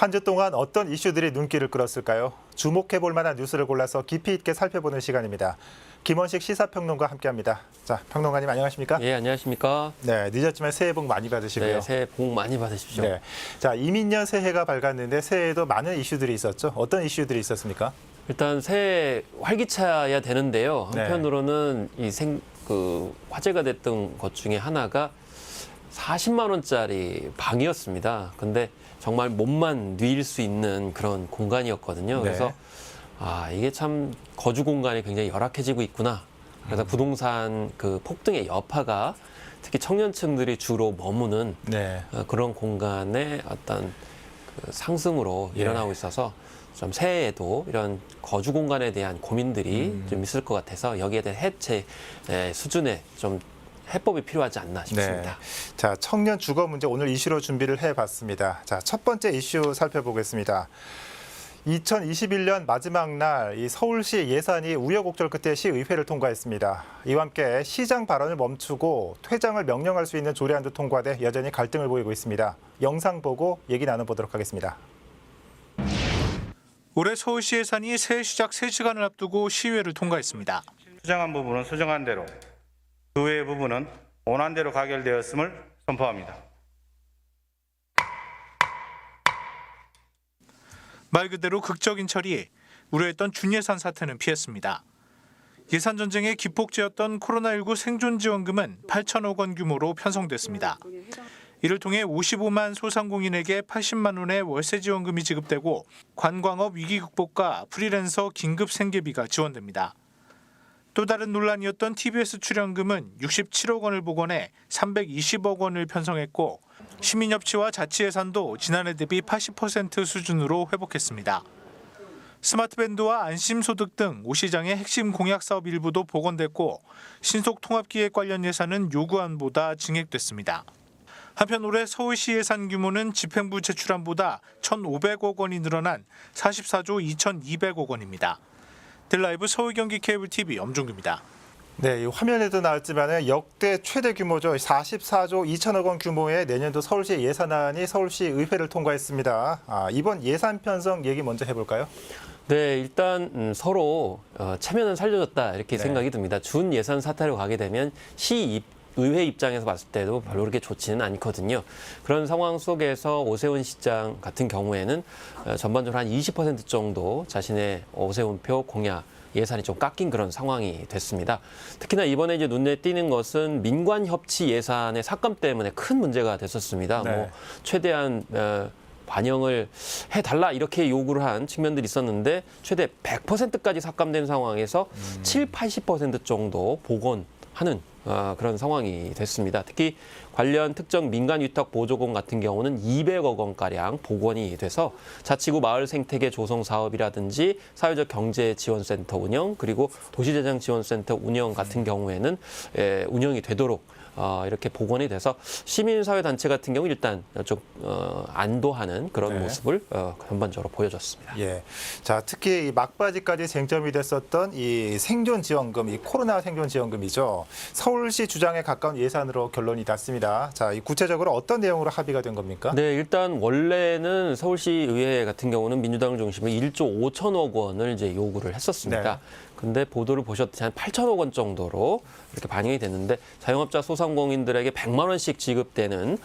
한 주 동안 어떤 이슈들이 눈길을 끌었을까요? 주목해 볼 만한 뉴스를 골라서 깊이 있게 살펴보는 시간입니다. 김원식 시사평론가 함께합니다. 자, 평론가님 안녕하십니까? 예, 안녕하십니까? 네, 늦었지만 새해 복 많이 받으시고요. 네, 새해 복 많이 받으십시오. 네. 자, 이민년 새해가 밝았는데 새해에도 많은 이슈들이 있었죠. 어떤 이슈들이 있었습니까? 일단 새해 활기차야 되는데요. 네. 한편으로는 이생 그 화제가 됐던 것 중에 하나가 40만 원짜리 방이었습니다. 근데 정말 몸만 뉘일 수 있는 그런 공간이었거든요. 네. 그래서 아, 이게 참 거주 공간이 굉장히 열악해지고 있구나. 음. 그래서 부동산 그 폭등의 여파가 특히 청년층들이 주로 머무는 네. 어, 그런 공간의 어떤 그 상승으로 예. 일어나고 있어서 좀 새해에도 이런 거주 공간에 대한 고민들이 음. 좀 있을 것 같아서 여기에 대한 해체 에, 수준에 좀 해법이 필요하지 않나 싶습니다. 네. 자, 청년 주거 문제 오늘 이슈로 준비를 해 봤습니다. 자, 첫 번째 이슈 살펴보겠습니다. 2021년 마지막 날 이 서울시 예산이 우여곡절 끝에 시의회를 통과했습니다. 이와 함께 시장 발언을 멈추고 퇴장을 명령할 수 있는 조례안도 통과돼 여전히 갈등을 보이고 있습니다. 영상 보고 얘기 나눠보도록 하겠습니다. 올해 서울시 예산이 새해 시작 3시간을 앞두고 시의회를 통과했습니다. 수정한 부분은 수정한 대로, 그 외의 부분은 원안대로 가결되었음을 선포합니다. 말 그대로 극적인 처리에 우려했던 준예산 사태는 피했습니다. 예산 전쟁의 기폭제였던 코로나19 생존 지원금은 8천억 원 규모로 편성됐습니다. 이를 통해 55만 소상공인에게 80만 원의 월세 지원금이 지급되고 관광업 위기 극복과 프리랜서 긴급 생계비가 지원됩니다. 또 다른 논란이었던 TBS 출연금은 67억 원을 복원해 320억 원을 편성했고 시민협치와 자치 예산도 지난해 대비 80% 수준으로 회복했습니다. 스마트밴드와 안심소득 등 오 시장의 핵심 공약 사업 일부도 복원됐고 신속 통합기획 관련 예산은 요구안보다 증액됐습니다. 한편 올해 서울시 예산 규모는 집행부 제출안보다 1,500억 원이 늘어난 44조 2,200억 원입니다. 델라이브 서울 경기 케이블 TV 엄종규입니다. 네, 이 화면에도 나왔지만 역대 최대 규모죠. 44조 2천억 원 규모의 내년도 서울시 예산안이 서울시 의회를 통과했습니다. 아, 이번 예산 편성 얘기 먼저 해볼까요? 네, 일단 음, 서로 어, 체면은 살려줬다 이렇게 네. 생각이 듭니다. 준 예산 사태로 가게 되면 시 입, 의회 입장에서 봤을 때도 별로 그렇게 좋지는 않거든요. 그런 상황 속에서 오세훈 시장 같은 경우에는 어, 전반적으로 한 20% 정도 자신의 오세훈표 공약 예산이 좀 깎인 그런 상황이 됐습니다. 특히나 이번에 이제 눈에 띄는 것은 민관 협치 예산의 삭감 때문에 큰 문제가 됐었습니다. 네. 뭐 최대한 어, 반영을 해달라 이렇게 요구를 한 측면들이 있었는데 최대 100%까지 삭감된 상황에서 7, 80% 정도 복원하는 어, 그런 상황이 됐습니다. 특히 관련 특정 민간 위탁 보조금 같은 경우는 200억 원가량 복원이 돼서 자치구 마을 생태계 조성 사업이라든지 사회적 경제 지원센터 운영 그리고 도시재생 지원센터 운영 같은 경우에는 예, 운영이 되도록 어, 이렇게 복원이 돼서 시민사회 단체 같은 경우 일단 좀 어, 안도하는 그런 네. 모습을 어, 전반적으로 보여줬습니다. 예. 자, 특히 이 막바지까지 쟁점이 됐었던 이 생존 지원금, 이 코로나 생존 지원금이죠. 서울시 주장에 가까운 예산으로 결론이 났습니다. 자, 이 구체적으로 어떤 내용으로 합의가 된 겁니까? 네, 일단 원래는 서울시 의회 같은 경우는 민주당을 중심으로 1조 5천억 원을 이제 요구를 했었습니다. 네. 근데 보도를 보셨듯이 한 8천억 원 정도로 이렇게 반영이 됐는데 자영업자 소상공인들에게 100만 원씩 지급되는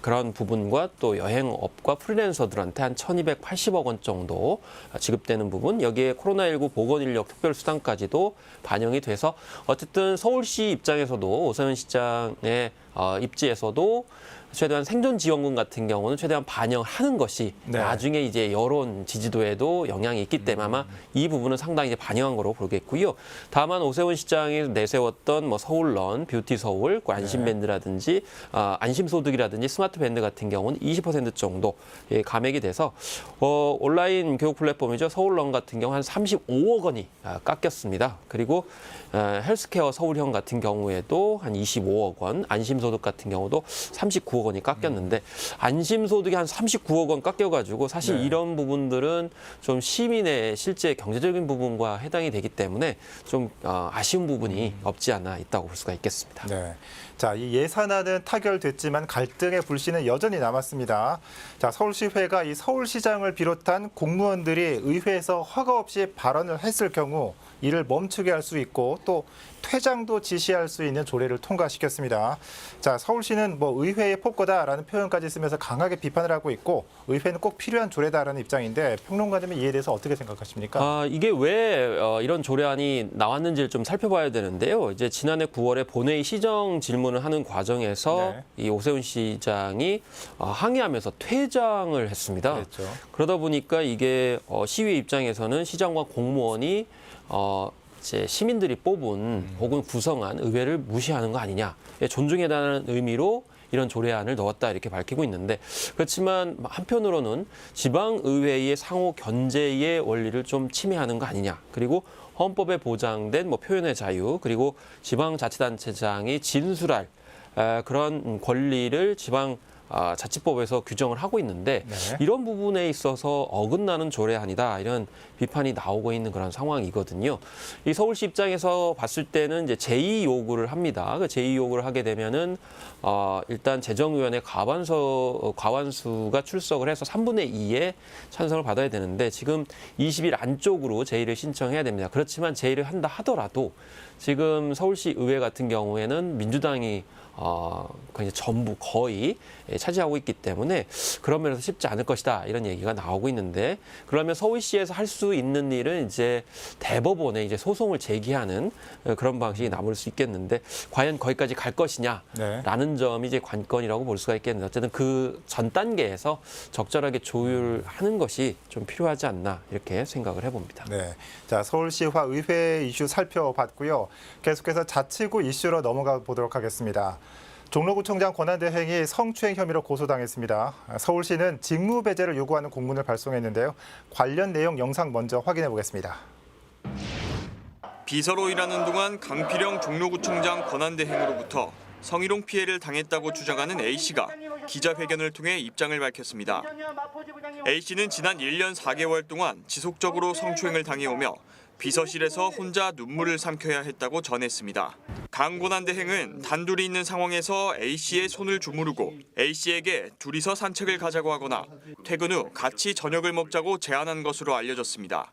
그런 부분과 또 여행업과 프리랜서들한테 한 1,280억 원 정도 지급되는 부분 여기에 코로나19 보건인력 특별수당까지도 반영이 돼서 어쨌든 서울시 입장에서도 오세훈 시장의 어, 입지에서도 최대한 생존 지원금 같은 경우는 최대한 반영하는 것이 네. 나중에 이제 여론 지지도에도 영향이 있기 때문에 아마 이 부분은 상당히 이제 반영한 거로 보겠고요. 다만 오세훈 시장이 내세웠던 뭐 서울런, 뷰티 서울, 그 안심밴드라든지 아, 안심소득이라든지 스마트밴드 같은 경우는 20% 정도 예, 감액이 돼서 어, 온라인 교육 플랫폼이죠. 서울런 같은 경우 한 35억 원이 아, 깎였습니다. 그리고 어, 헬스케어 서울형 같은 경우에도 한 25억 원, 안심소득 안심소득 같은 경우도 39억 원이 깎였는데 안심소득이 한 39억 원 깎여가지고 사실 네. 이런 부분들은 좀 시민의 실제 경제적인 부분과 해당이 되기 때문에 좀 어, 아쉬운 부분이 없지 않아 있다고 볼 수가 있겠습니다. 네. 자, 이 예산안은 타결됐지만 갈등의 불씨는 여전히 남았습니다. 자, 서울시회가 이 서울시장을 비롯한 공무원들이 의회에서 허가 없이 발언을 했을 경우 이를 멈추게 할 수 있고 또 퇴장도 지시할 수 있는 조례를 통과시켰습니다. 자, 서울시는 뭐 의회의 폭거다라는 표현까지 쓰면서 강하게 비판을 하고 있고 의회는 꼭 필요한 조례다라는 입장인데 평론가님은 이에 대해서 어떻게 생각하십니까? 아, 이게 왜 어, 이런 조례안이 나왔는지를 좀 살펴봐야 되는데요. 이제 지난해 9월에 본회의 시정 질문 을 하는 과정에서 네. 이 오세훈 시장이 어, 항의하면서 퇴장을 했습니다. 그랬죠. 그러다 보니까 이게 어, 시위 입장에서는 시장과 공무원이 어, 이제 시민들이 뽑은 혹은 구성한 의회를 무시하는 거 아니냐, 예, 존중해달라는 의미로 이런 조례안을 넣었다 이렇게 밝히고 있는데 그렇지만 한편으로는 지방 의회의 상호 견제의 원리를 좀 침해하는 거 아니냐, 그리고 헌법에 보장된 뭐 표현의 자유 그리고 지방자치단체장이 진술할 에, 그런 권리를 지방 아, 자치법에서 규정을 하고 있는데 네. 이런 부분에 있어서 어긋나는 조례안이다 이런 비판이 나오고 있는 그런 상황이거든요. 이 서울시 입장에서 봤을 때는 이제 제2 요구를 합니다. 그 제2 요구를 하게 되면은 어, 일단 재정위원회 과반서 어, 과반수가 출석을 해서 3분의 2의 찬성을 받아야 되는데 지금 20일 안쪽으로 제의를 신청해야 됩니다. 그렇지만 제의를 한다 하더라도 지금 서울시 의회 같은 경우에는 민주당이 어, 거의 전부 거의 예, 차지하고 있기 때문에 그런 면에서 쉽지 않을 것이다 이런 얘기가 나오고 있는데 그러면 서울시에서 할 수 있는 일은 이제 대법원에 이제 소송을 제기하는 어, 그런 방식이 남을 수 있겠는데 과연 거기까지 갈 네. 것이냐라는 점이 이제 관건이라고 볼 수가 있겠는데 어쨌든 그 전 단계에서 적절하게 조율하는 것이 좀 필요하지 않나 이렇게 생각을 해봅니다. 네. 자, 서울시화 의회 이슈 살펴봤고요. 계속해서 자치구 이슈로 넘어가 보도록 하겠습니다. 종로구청장 권한대행이 성추행 혐의로 고소당했습니다. 서울시는 직무 배제를 요구하는 공문을 발송했는데요. 관련 내용 영상 먼저 확인해 보겠습니다. 비서로 일하는 동안 강필영 종로구청장 권한대행으로부터 성희롱 피해를 당했다고 주장하는 A씨가 기자회견을 통해 입장을 밝혔습니다. A씨는 지난 1년 4개월 동안 지속적으로 성추행을 당해오며 비서실에서 혼자 눈물을 삼켜야 했다고 전했습니다. 강 권한대행은 단둘이 있는 상황에서 A씨의 손을 주무르고 A씨에게 둘이서 산책을 가자고 하거나 퇴근 후 같이 저녁을 먹자고 제안한 것으로 알려졌습니다.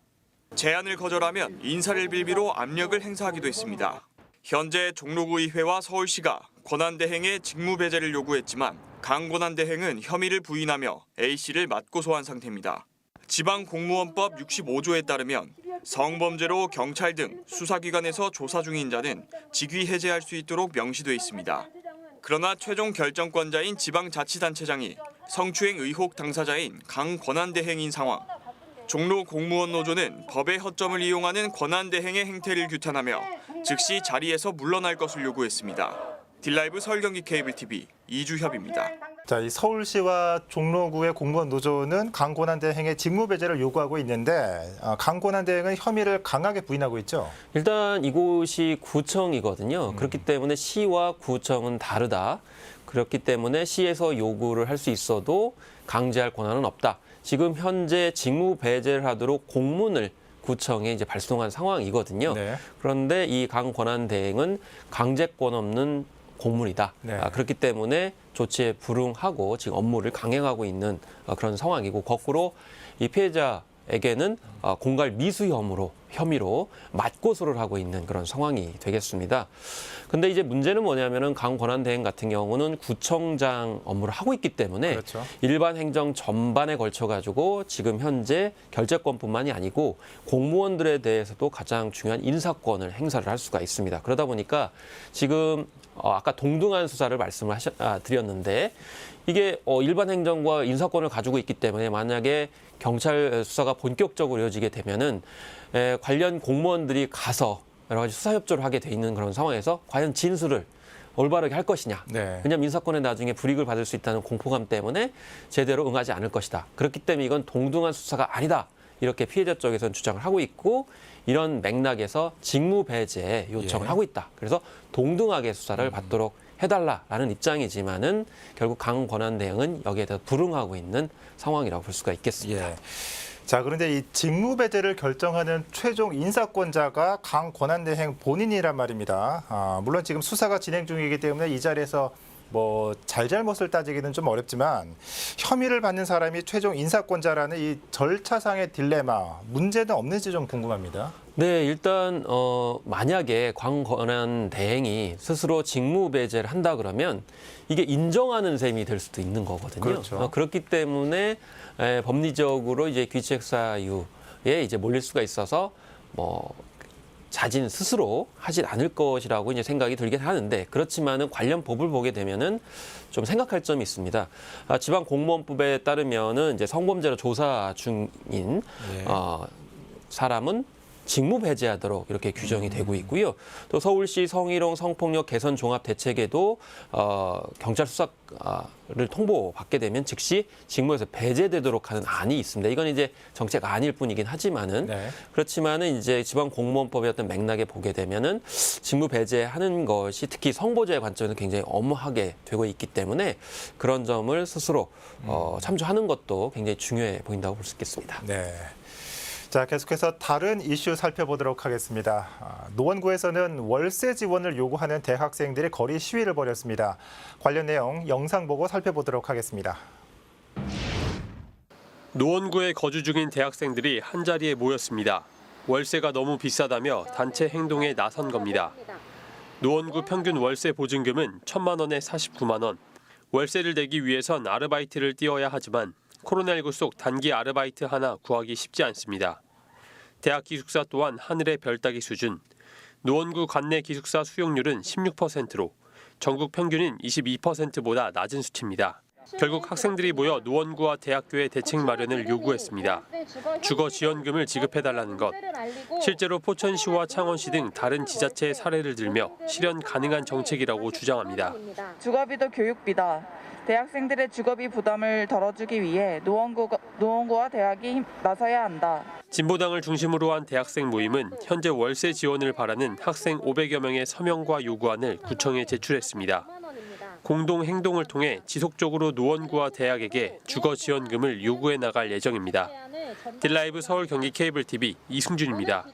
제안을 거절하면 인사를 빌비로 압력을 행사하기도 했습니다. 현재 종로구 의회와 서울시가 권한대행의 직무 배제를 요구했지만 강 권한대행은 혐의를 부인하며 A씨를 맞고소한 상태입니다. 지방공무원법 65조에 따르면 성범죄로 경찰 등 수사기관에서 조사 중인 자는 직위 해제할 수 있도록 명시돼 있습니다. 그러나 최종 결정권자인 지방자치단체장이 성추행 의혹 당사자인 강 권한대행인 상황. 종로 공무원 노조는 법의 허점을 이용하는 권한대행의 행태를 규탄하며 즉시 자리에서 물러날 것을 요구했습니다. 딜라이브 서울경기 케이블 TV 이주협입니다. 자, 이 서울시와 종로구의 공무원 노조는 강권한 대행의 직무 배제를 요구하고 있는데 아, 강권한 대행은 혐의를 강하게 부인하고 있죠. 일단 이곳이 구청이거든요. 그렇기 때문에 시와 구청은 다르다. 그렇기 때문에 시에서 요구를 할 수 있어도 강제할 권한은 없다. 지금 현재 직무 배제를 하도록 공문을 구청에 이제 발송한 상황이거든요. 네. 그런데 이 강 권한 대행은 강제권 없는 공문이다. 네. 아, 그렇기 때문에 조치에 불응하고 지금 업무를 강행하고 있는 어, 그런 상황이고 거꾸로 이 피해자에게는 어, 공갈 미수 혐의로 혐의로 맞고소를 하고 있는 그런 상황이 되겠습니다. 근데 이제 문제는 뭐냐면은 강 권한 대행 같은 경우는 구청장 업무를 하고 있기 때문에 그렇죠. 일반 행정 전반에 걸쳐 가지고 지금 현재 결재권뿐만이 아니고 공무원들에 대해서도 가장 중요한 인사권을 행사를 할 수가 있습니다. 그러다 보니까 지금 어, 아까 동등한 수사를 말씀을 하셨, 아, 드렸는데 이게 어, 일반 행정과 인사권을 가지고 있기 때문에 만약에 경찰 수사가 본격적으로 이어지게 되면은 에, 관련 공무원들이 가서 여러 가지 수사 협조를 하게 돼 있는 그런 상황에서 과연 진술을 올바르게 할 것이냐. 네. 왜냐하면 인사권에 나중에 불이익을 받을 수 있다는 공포감 때문에 제대로 응하지 않을 것이다. 그렇기 때문에 이건 동등한 수사가 아니다. 이렇게 피해자 쪽에서는 주장을 하고 있고 이런 맥락에서 직무 배제 요청을 예. 하고 있다. 그래서 동등하게 수사를 받도록 해달라라는 입장이지만은 결국 강 권한 대행은 여기에 대해서 불응하고 있는 상황이라고 볼 수가 있겠습니다. 예. 자, 그런데 이 직무 배제를 결정하는 최종 인사권자가 강 권한대행 본인이란 말입니다. 아, 물론 지금 수사가 진행 중이기 때문에 이 자리에서 뭐 잘잘못을 따지기는 좀 어렵지만 혐의를 받는 사람이 최종 인사권자라는 이 절차상의 딜레마 문제는 없는지 좀 궁금합니다. 네, 일단 어 만약에 광권한 대행이 스스로 직무 배제를 한다 그러면 이게 인정하는 셈이 될 수도 있는 거거든요. 그렇죠. 어, 그렇기 때문에 에, 법리적으로 이제 귀책 사유에 이제 몰릴 수가 있어서 뭐 자진 스스로 하진 않을 것이라고 이제 생각이 들긴 하는데 그렇지만은 관련 법을 보게 되면은 좀 생각할 점이 있습니다. 아, 지방 공무원법에 따르면은 이제 성범죄로 조사 중인 예. 어, 사람은 직무 배제하도록 이렇게 규정이 되고 있고요. 또 서울시 성희롱 성폭력 개선 종합 대책에도 어, 경찰 수사를 통보받게 되면 즉시 직무에서 배제되도록 하는 안이 있습니다. 이건 이제 정책 안일 뿐이긴 하지만은 네. 그렇지만은 이제 지방 공무원법의 어떤 맥락에 보게 되면은 직무 배제하는 것이 특히 성보조의 관점에서 굉장히 엄하게 되고 있기 때문에 그런 점을 스스로 어, 참조하는 것도 굉장히 중요해 보인다고 볼 수 있겠습니다. 네. 자, 계속해서 다른 이슈 살펴보도록 하겠습니다. 아, 노원구에서는 월세 지원을 요구하는 대학생들이 거리 시위를 벌였습니다. 관련 내용 영상 보고 살펴보도록 하겠습니다. 노원구에 거주 중인 대학생들이 한자리에 모였습니다. 월세가 너무 비싸다며 단체 행동에 나선 겁니다. 노원구 평균 월세 보증금은 1천만 원에 49만 원. 월세를 내기 위해선 아르바이트를 뛰어야 하지만 코로나19 속 단기 아르바이트 하나 구하기 쉽지 않습니다. 대학 기숙사 또한 하늘의 별 따기 수준. 노원구 관내 기숙사 수용률은 16%로 전국 평균인 22%보다 낮은 수치입니다. 결국 학생들이 모여 노원구와 대학교의 대책 마련을 요구했습니다. 주거 지원금을 지급해달라는 것. 실제로 포천시와 창원시 등 다른 지자체의 사례를 들며 실현 가능한 정책이라고 주장합니다. 주거비도 교육비다. 대학생들의 주거비 부담을 덜어주기 위해 노원구, 노원구와 대학이 힘- 나서야 한다. 진보당을 중심으로 한 대학생 모임은 현재 월세 지원을 바라는 학생 500여 명의 서명과 요구안을 구청에 제출했습니다. 공동 행동을 통해 지속적으로 노원구와 대학에게 주거 지원금을 요구해 나갈 예정입니다. 딜라이브 서울 경기 케이블 TV 이승준입니다.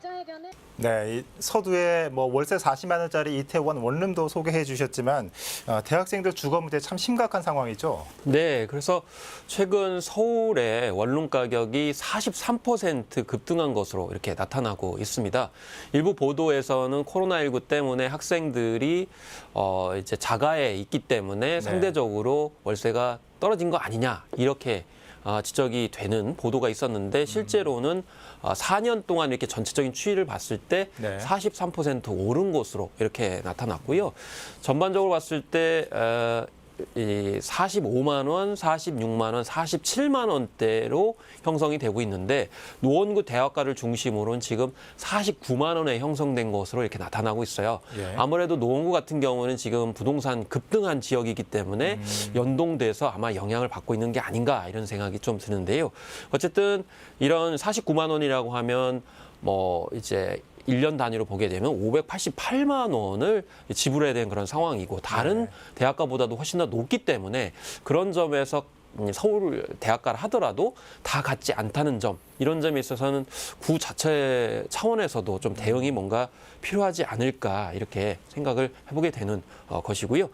네, 이 서두에 뭐 월세 40만 원짜리 이태원 원룸도 소개해 주셨지만 어, 대학생들 주거 문제 참 심각한 상황이죠. 네, 그래서 최근 서울의 원룸 가격이 43% 급등한 것으로 이렇게 나타나고 있습니다. 일부 보도에서는 코로나19 때문에 학생들이 어 이제 자가에 있기 때문에 상대적으로 월세가 떨어진 거 아니냐 이렇게 아, 지적이 되는 보도가 있었는데 실제로는 아, 4년 동안 이렇게 전체적인 추이를 봤을 때 네. 43% 오른 것으로 이렇게 나타났고요. 전반적으로 봤을 때 어, 이 45만 원, 46만 원, 47만 원대로 형성이 되고 있는데 노원구 대학가를 중심으로는 지금 49만 원에 형성된 것으로 이렇게 나타나고 있어요. 예. 아무래도 노원구 같은 경우는 지금 부동산 급등한 지역이기 때문에 연동돼서 아마 영향을 받고 있는 게 아닌가 이런 생각이 좀 드는데요. 어쨌든 이런 49만 원이라고 하면 뭐 이제 1년 단위로 보게 되면 588만 원을 지불해야 되는 그런 상황이고 다른 대학가보다도 훨씬 더 높기 때문에 그런 점에서 음, 서울 대학가를 하더라도 다 같지 않다는 점 이런 점에 있어서는 구 자체 차원에서도 좀 대응이 뭔가 필요하지 않을까 이렇게 생각을 해보게 되는 어, 것이고요.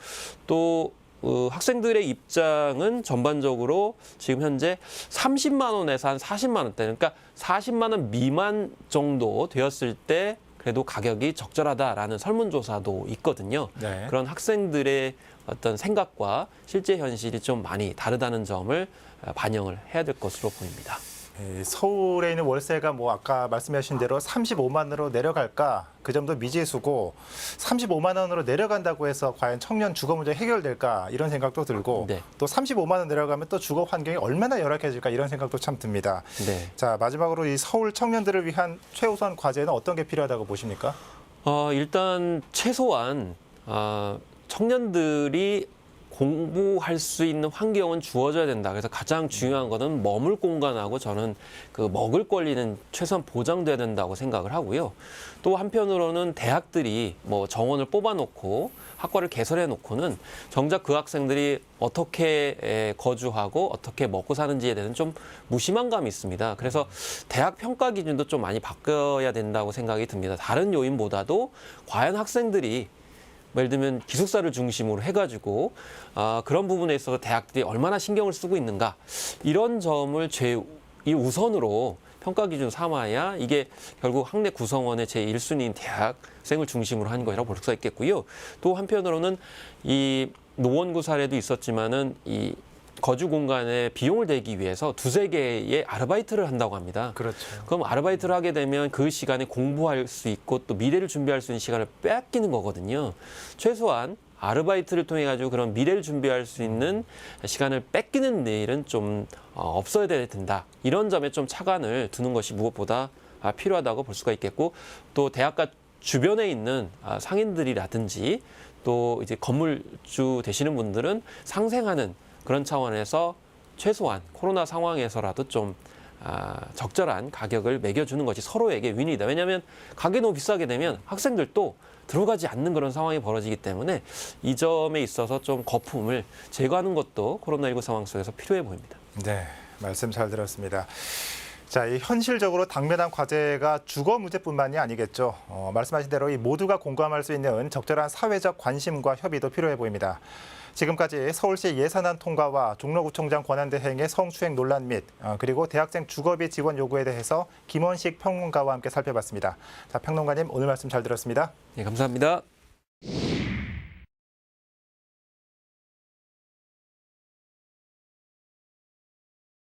또 어, 학생들의 입장은 전반적으로 지금 현재 30만 원에서 한 40만 원대, 그러니까 40만 원 미만 정도 되었을 때 그래도 가격이 적절하다라는 설문조사도 있거든요. 네. 그런 학생들의 어떤 생각과 실제 현실이 좀 많이 다르다는 점을 어, 반영을 해야 될 것으로 보입니다. 이 서울에 있는 월세가 뭐 아까 말씀하신 대로 35만 원으로 내려갈까 그 점도 미지수고 35만 원으로 내려간다고 해서 과연 청년 주거 문제 해결될까 이런 생각도 들고 네. 또 35만 원 내려가면 또 주거 환경이 얼마나 열악해질까 이런 생각도 참 듭니다. 네. 자 마지막으로 이 서울 청년들을 위한 최우선 과제는 어떤 게 필요하다고 보십니까? 어, 일단 최소한 어, 청년들이 공부할 수 있는 환경은 주어져야 된다. 그래서 가장 중요한 거는 머물 공간하고 저는 그 먹을 권리는 최소한 보장돼야 된다고 생각을 하고요. 또 한편으로는 대학들이 뭐 정원을 뽑아놓고 학과를 개설해 놓고는 정작 그 학생들이 어떻게 에, 거주하고 어떻게 먹고 사는지에 대해서는 좀 무심한 감이 있습니다. 그래서 대학 평가 기준도 좀 많이 바뀌어야 된다고 생각이 듭니다. 다른 요인보다도 과연 학생들이 뭐 예를 들면 기숙사를 중심으로 해가지고 아, 그런 부분에 있어서 대학들이 얼마나 신경을 쓰고 있는가 이런 점을 제 이 우선으로 평가 기준 삼아야 이게 결국 학내 구성원의 제 1순위인 대학생을 중심으로 한 거라고 볼 수가 있겠고요. 또 한편으로는 이 노원구 사례도 있었지만은 이 거주 공간에 비용을 대기 위해서 두세 개의 아르바이트를 한다고 합니다. 그렇죠. 그럼 아르바이트를 하게 되면 그 시간에 공부할 수 있고 또 미래를 준비할 수 있는 시간을 빼앗기는 거거든요. 최소한 아르바이트를 통해 가지고 그런 미래를 준비할 수 있는 시간을 뺏기는 일은 좀 어, 없어야 된다. 이런 점에 좀 차관을 두는 것이 무엇보다 아, 필요하다고 볼 수가 있겠고 또 대학가 주변에 있는 아, 상인들이라든지 또 이제 건물주 되시는 분들은 상생하는 그런 차원에서 최소한 코로나 상황에서라도 좀 아, 적절한 가격을 매겨주는 것이 서로에게 윈이다. 왜냐하면 가격이 너무 비싸게 되면 학생들도 들어가지 않는 그런 상황이 벌어지기 때문에 이 점에 있어서 좀 거품을 제거하는 것도 코로나19 상황 속에서 필요해 보입니다. 네, 말씀 잘 들었습니다. 자, 이 현실적으로 당면한 과제가 주거 문제뿐만이 아니겠죠. 어, 말씀하신 대로 이 모두가 공감할 수 있는 적절한 사회적 관심과 협의도 필요해 보입니다. 지금까지 서울시 예산안 통과와 종로구청장 권한대행의 성추행 논란 및 어, 그리고 대학생 주거비 지원 요구에 대해서 김원식 평론가와 함께 살펴봤습니다. 자, 평론가님 오늘 말씀 잘 들었습니다. 네, 감사합니다.